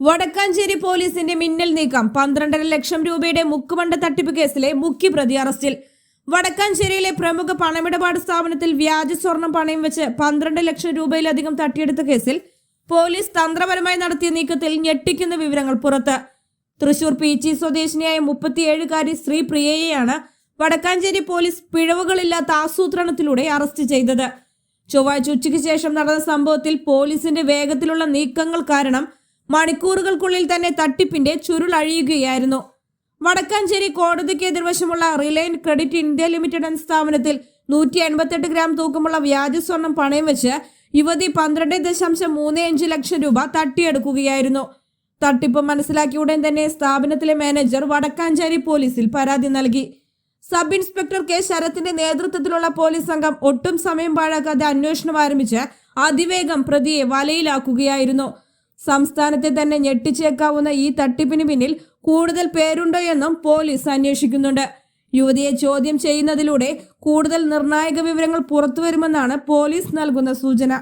വടക്കാഞ്ചേരി പോലീസിന്റെ മിന്നൽ നീക്കം പന്ത്രണ്ടര ലക്ഷം രൂപയുടെ മുക്കുമണ്ട തട്ടിപ്പ് കേസിലെ മുഖ്യ പ്രതി അറസ്റ്റിൽ. വടക്കാഞ്ചേരിയിലെ പ്രമുഖ പണമിടപാട് സ്ഥാപനത്തിൽ വ്യാജ സ്വർണം പണയം വെച്ച് പന്ത്രണ്ട് ലക്ഷം രൂപയിലധികം തട്ടിയെടുത്ത കേസിൽ പോലീസ് തന്ത്രപരമായി നടത്തിയ നീക്കത്തിൽ ഞെട്ടിക്കുന്ന വിവരങ്ങൾ പുറത്ത്. തൃശൂർ പീച്ചി സ്വദേശിനിയായ മുപ്പത്തിയേഴുകാരി ശ്രീ പ്രിയയെയാണ് വടക്കാഞ്ചേരി പോലീസ് പിഴവുകളില്ലാത്ത ആസൂത്രണത്തിലൂടെ അറസ്റ്റ് ചെയ്തത്. ചൊവ്വാഴ്ച ഉച്ചയ്ക്ക് ശേഷം നടന്ന സംഭവത്തിൽ പോലീസിന്റെ വേഗത്തിലുള്ള നീക്കങ്ങൾ കാരണം മണിക്കൂറുകൾക്കുള്ളിൽ തന്നെ തട്ടിപ്പിന്റെ ചുരുളഴിയുകയായിരുന്നു വടക്കാഞ്ചേരി കോടതിക്ക് എതിർവശമുള്ള റിലയൻസ് ക്രെഡിറ്റ് ഇന്ത്യ ലിമിറ്റഡ് എന്ന സ്ഥാപനത്തിൽ നൂറ്റി എൺപത്തെട്ട് ഗ്രാം തൂക്കമുള്ള വ്യാജ സ്വർണം പണയം വെച്ച് യുവതി പന്ത്രണ്ട് ദശാംശം മൂന്ന് അഞ്ച് ലക്ഷം രൂപ തട്ടിയെടുക്കുകയായിരുന്നു. തട്ടിപ്പ് മനസ്സിലാക്കിയ ഉടൻ തന്നെ സ്ഥാപനത്തിലെ മാനേജർ വടക്കാഞ്ചേരി പോലീസിൽ പരാതി നൽകി. സബ് ഇൻസ്പെക്ടർ കെ ശരത്തിന്റെ നേതൃത്വത്തിലുള്ള പോലീസ് സംഘം ഒട്ടും സമയം പാഴാക്കാതെ അന്വേഷണം ആരംഭിച്ച് അതിവേഗം പ്രതിയെ വലയിലാക്കുകയായിരുന്നു. സംസ്ഥാനത്തെ തന്നെ ഞെട്ടിച്ചേക്കാവുന്ന ഈ തട്ടിപ്പിന് പിന്നിൽ കൂടുതൽ പേരുണ്ടോ എന്നും പോലീസ് അന്വേഷിക്കുന്നുണ്ട്. യുവതിയെ ചോദ്യം ചെയ്യുന്നതിലൂടെ കൂടുതൽ നിർണായക വിവരങ്ങൾ പുറത്തുവരുമെന്നാണ് പോലീസ് നൽകുന്ന സൂചന.